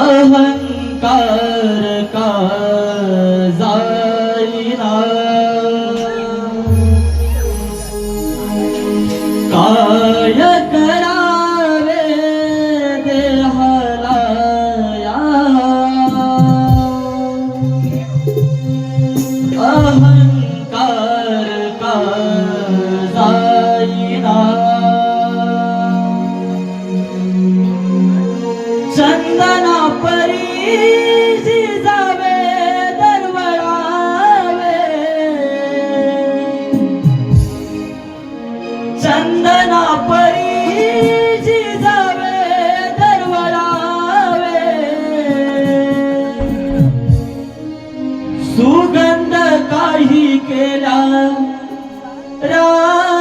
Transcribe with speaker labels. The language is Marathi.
Speaker 1: अहंकार का
Speaker 2: चंदना परी जिजावे दरवळावे सुगंध काही केला रा